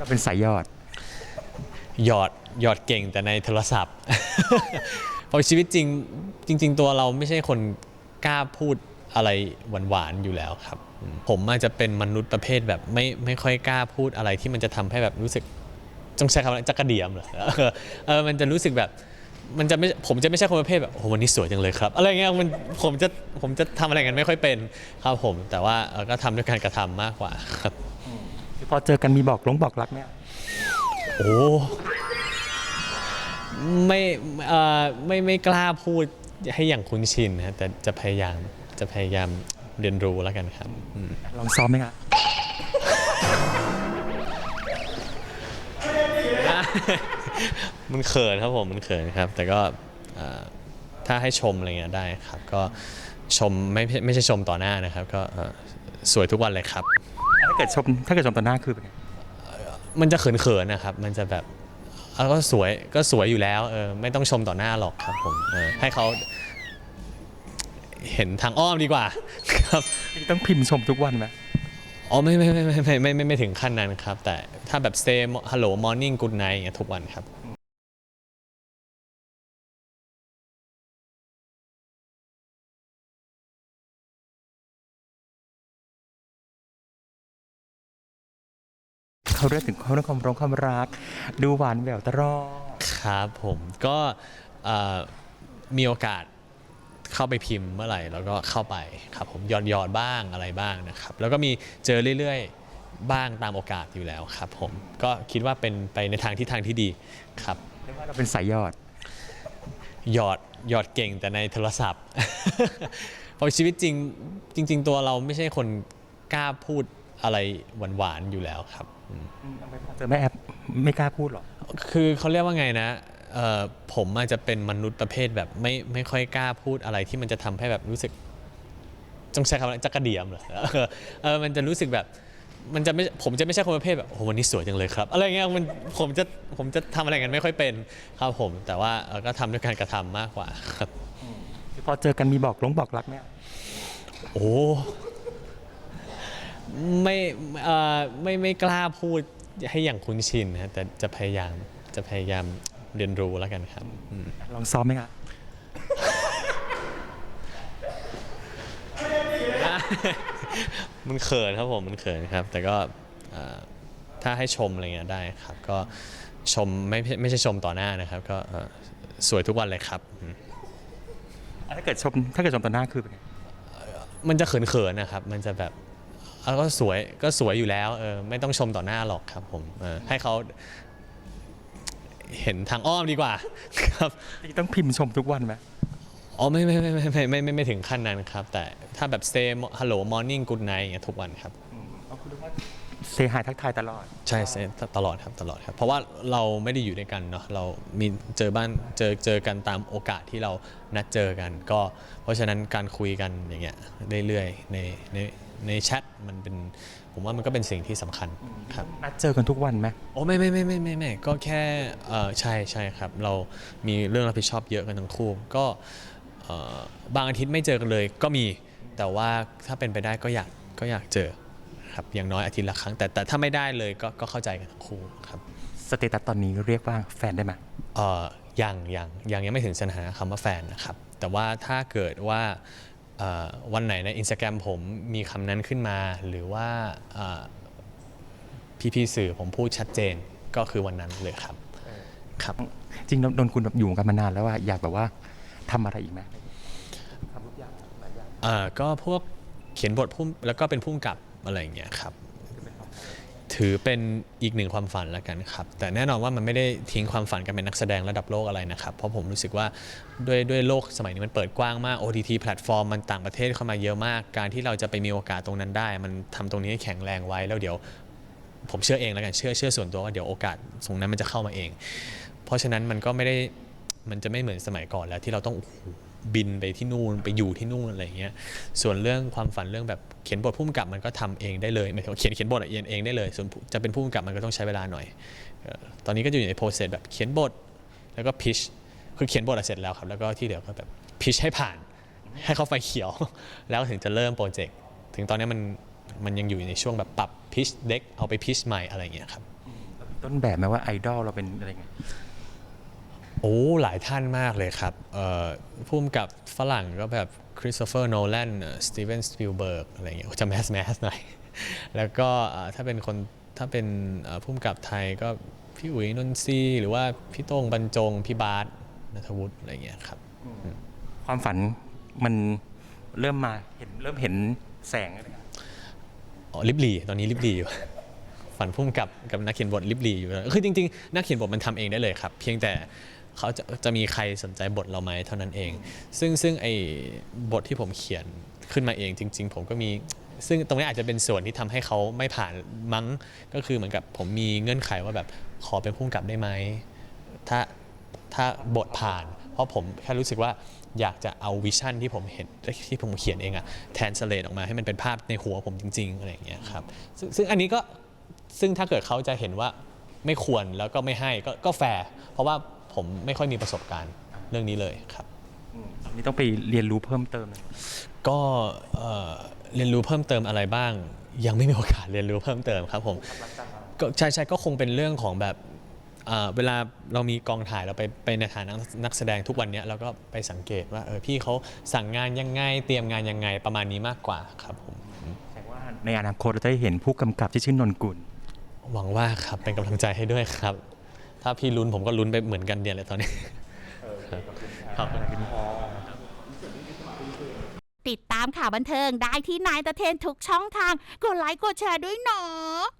เราเป็นสายยอด หยอดหยอดเก่งแต่ในโทรศัพท์ เพราะชีวิตจริงจริง ๆ ตัวเราไม่ใช่คนกล้าพูดอะไรหวานๆอยู่แล้วครับ ผมอาจจะเป็นมนุษย์ประเภทแบบไม่ไม่ค่อยกล้าพูดอะไรที่มันจะทำให้แบบรู้สึกต้องใช้คำว่าจักระเดียมเหรอเออเออมันจะรู้สึกแบบมันจะไม่ผมจะไม่ใช่คนประเภทแบบโอ้โหวันนี้สวยจังเลยครับ อะไรเงี้ยมันผมจะผมจะทำอะไรกันไม่ค่อยเป็นครับผม แต่ว่าเออก็ทำด้วยการกระทำมากกว่าครับ พอเจอกันมีบอกลงบอกรักไหมโอ้ไม่เอ่อไม่ไม่กล้าพูดให้อย่างคุ้นชินนะแต่จะพยายามจะพยายามเรียนรู้แล้วกันครับอืมลองซ้อมไหมครับมันเขินครับผมมันเขินครับ แต่ก็เอ่อถ้าให้ชมอะไรเงี้ยได้ครับ ก็ชมไม่ไม่ใช่ชมต่อหน้านะครับ ก็เอ่อสวยทุกวันเลยครับ ถ้าเกิดชมถ้าเกิดชมต่อหน้าคือเป็นไงมันจะเขินๆนะครับ มันจะแบบเอาก็สวยก็สวยอยู่แล้วเออไม่ต้องชมต่อหน้าหรอกครับผมเออให้เขาเห็นทางอ้อมดีกว่า ครับต้องพิมพ์ชมทุกวันไหมอ๋อไม่ไม่ไม่ไม่ไม่ไม่ไม่ถึงขั้นนั้นครับ แต่ถ้าแบบ say hello morning good night อย่างเงี้ยทุกวันครับ เขาเรื่องถึงเขาเรื่องความร้องความรัก ดูหวานแหววตลอดครับผมก็เอ่อมีโอกาสเข้าไปพิมพ์เมื่อไหร่แล้วก็เข้าไปครับผมหยอดหยอดๆบ้างอะไรบ้างนะครับ แล้วก็มีเจอเรื่อยๆบ้างตามโอกาสอยู่แล้วครับผมก็คิดว่าเป็นไปในทางที่ทางที่ดีครับ เรียกว่าเราเป็นสายยอด หยอดหยอดเก่งแต่ในโทรศัพท์ เพราะชีวิตจริงจริง ๆ ตัวเราไม่ใช่คนกล้าพูด อะไรหวานๆอยู่แล้วครับอืมเจอแม่แอปไม่กล้าพูดหรอก คือเขาเรียกว่าไงนะเอ่อผมอาจจะเป็นมนุษย์ประเภทแบบไม่ไม่ค่อยกล้าพูดอะไรที่มันจะทำให้แบบรู้สึกต้องใช้คำว่าจักระเดียมเหรอเออเออมันจะรู้สึกแบบมันจะไม่ผมจะไม่ใช่คนประเภทแบบโอ้โหวันนี้สวยจังเลยครับ อะไรเงี้ยมันผมจะผมจะทำอะไรกันไม่ค่อยเป็นครับผม แต่ว่าเออก็ทำด้วยการกระทำมากกว่าครับ พอเจอกันมีบอกลงบอกรักไหม โอ้ ไม่เอ่อไม่ไม่กล้าพูดให้อย่างคุ้นชินนะแต่จะพยายามจะพยายามเรียนรู้แล้วกันครับอืม ลองซ้อมไหมครับมันเขินครับผมมันเขินครับ แต่ก็เอ่อถ้าให้ชมอะไรเงี้ยได้ครับ ก็ชมไม่ไม่ใช่ชมต่อหน้านะครับ ก็เอ่อสวยทุกวันเลยครับอืมถ้าเกิดชมถ้าเกิดชมต่อหน้าคือเป็นไงมันจะเขินๆนะครับ มันจะแบบ ก็สวยก็สวยอยู่แล้วเออไม่ต้องชมต่อหน้าหรอกครับผมเออให้เขาเห็นทางอ้อมดีกว่า ครับต้องพิมพ์ชมทุกวันไหมอ๋อไม่ไม่ไม่ไม่ไมไม่ไม่ไม่ถึงขั้นนั้นครับ แต่ถ้าแบบ say hello morning good night อย่างเงี้ทุกวันครับ เอาคุณเรีว่าเซหายทักทายตลอด ใช่เซตลอดครับตลอดครับ เพราะว่าเราไม่ได้อยู่ด้วยกันเนาะเรามีเจอบ้านเจอเจอกันตามโอกาสที่เรานัดเจอกัน ก็เพราะฉะนั้นการคุยกันอย่างเงี้ยเรื่อยๆในใน ในแชทมันเป็นผมว่ามันก็เป็นสิ่งที่สำคัญครับ นัดเจอกันทุกวันไหมโอ้ไม่ไม่ไม่ไม่ไม่ไม่ก็แค่เออใช่ใช่ครับ เรามีเรื่องรับผิดชอบเยอะกันทั้งคู่ ก็เอ่อบางอาทิตย์ไม่เจอกันเลยก็มีแต่ว่าถ้าเป็นไปได้ก็อยากก็อยากเจอครับอย่างน้อยอาทิตย์ละครั้ง แต่แต่ถ้าไม่ได้เลยก็ก็เข้าใจกันทั้งคู่ครับสเตตัสตอนนี้เรียกว่าแฟนได้ไหมเอ่อยังยังยังยังไม่ถึงสถานะคำว่าแฟนนะครับ แต่ว่าถ้าเกิดว่าเอ่อ วันไหนใน Instagram ผมมีคำนั้นขึ้นมา หรือว่าเอ่อพี่ๆสื่อผมพูดชัดเจนก็คือวันนั้นเลยครับครับ จริงๆนนคุณแบบอยู่กันมานานแล้วว่าอยากแบบว่าทำอะไรอีกไหมทำทุกอย่างหลายอย่างเอ่อก็พวกเขียนบทพุ่มแล้วก็เป็นพุ่มกับอะไรอย่างเงี้ยครับ ถือเป็นอีกหนึ่งความฝันแล้วกันครับ แต่แน่นอนว่ามันไม่ได้ทิ้งความฝันการเป็นนักแสดงระดับโลกอะไรนะครับ เพราะผมรู้สึกว่าด้วยด้วยโลกสมัยนี้มันเปิดกว้างมาก OTT แพลตฟอร์มมันต่างประเทศเข้ามาเยอะมาก การที่เราจะไปมีโอกาสตรงนั้นได้ มันทำตรงนี้ให้แข็งแรงไว้แล้วเดี๋ยว ผมเชื่อเองแล้วกันเชื่อเชื่อส่วนตัวว่าเดี๋ยวโอกาสตรงนั้นมันจะเข้ามาเอง เพราะฉะนั้นมันก็ไม่ได้มันจะไม่เหมือนสมัยก่อนแล้วที่เราต้องโอ้โห บินไปที่นู่นไปอยู่ที่นู่นอะไรอย่างเงี้ย ส่วนเรื่องความฝันเรื่องแบบเขียนบทพุ่มกับมันก็ทำเองได้เลยหมายถึงว่เขียนเขียนบทอะเองเองได้เลย ส่วนจะเป็นพุ่มกับมันก็ต้องใช้เวลาหน่อย ตอนนี้ก็อยู่ในโปรเซสแบบเขียนบทแล้วก็พิชคือเขียนบทเสร็จแล้วครับ แล้วก็ที่เหลือก็แบบพิชให้ผ่าน ให้เขาไฟเขียว แล้วถึงจะเริ่มโปรเจกต์ถึงตอนนี้มันมันยังอยู่ในช่วงแบบปรับพิชเด็กเอาไปพิชใหม่อะไรเงี้ยครับต้นแบบไหมว่าไอดอลเราเป็นอะไรไง โอ้หลายท่านมากเลยครับเอ่อพุ่มกับฝรั่งก็แบบคริสโตเฟอร์โนแลนสตีเวนสปิลเบิร์กอะไรเงี้ยจะแมสแมสหน่อย แล้วก็เอ่อถ้าเป็นคนถ้าเป็นเอ่อพุ่มกับไทยก็พี่อุ๋ยนนทรีย์หรือว่าพี่โต้งบรรจง พี่บาสนัทวุฒิอะไรเงี้ยครับ ความฝันมันเริ่มมาเห็นเริ่มเห็นแสงอะไรครับอ๋อลิบลีตอนนี้ลิบลีอยู่ฝันพุ่มกับกับนักเขียนบทลิบลีอยู่คือจริง ๆ นักเขียนบทมันทำเองได้เลยครับ เพียงแต่ เขาจะจะมีใครสนใจบทเราไหมเท่านั้นเอง ซึ่งซึ่งไอ้บทที่ผมเขียนขึ้นมาเองจริง ๆ ผมก็มี ซึ่งตรงนี้อาจจะเป็นส่วนที่ทำให้เขาไม่ผ่านมั้งก็คือเหมือนกับผมมีเงื่อนไขว่าแบบขอเป็นพุ่มกับได้ไหมถ้าถ้าบทผ่าน เพราะผมแค่รู้สึกว่าอยากจะเอาวิชั่นที่ผมเห็นที่ผมเขียนเองอะแทนสเลตออกมาให้มันเป็นภาพในหัวผมจริง ๆ อะไรอย่างเงี้ยครับซึ่งซึ่งอันนี้ก็ซึ่งถ้าเกิดเขาจะเห็นว่าไม่ควรแล้วก็ไม่ให้ก็ก็แฟร์เพราะว่า ผมไม่ค่อยมีประสบการณ์เรื่องนี้เลยครับอืมอันนี้ต้องไปเรียนรู้เพิ่มเติมเลยก็เอ่อเรียนรู้เพิ่มเติมอะไรบ้าง ยังไม่มีโอกาสเรียนรู้เพิ่มเติมครับผมก็ใช่ใช่ก็คงเป็นเรื่องของแบบอ่าเวลาเรามีกองถ่ายเราไปไปในฐานะนักแสดงทุกวันเนี้ยเราก็ไปสังเกตว่าเออพี่เขาสั่งงานยังไงเตรียมงานยังไงประมาณนี้มากกว่าครับผมแสดงว่าในอนาคตเราจะได้เห็นผู้กำกับที่ชื่อนนกุล หวังว่าครับเป็นกำลังใจให้ด้วยครับ ถ้าพี่ลุ้นผมก็ลุ้นไปเหมือนกันเดียวเลยตอนนี้ ขอบคุณครับติดตามข่าวบันเทิงได้ที่นายตะเทนทุกช่องทาง กดไลค์กดแชร์ด้วยเนาะ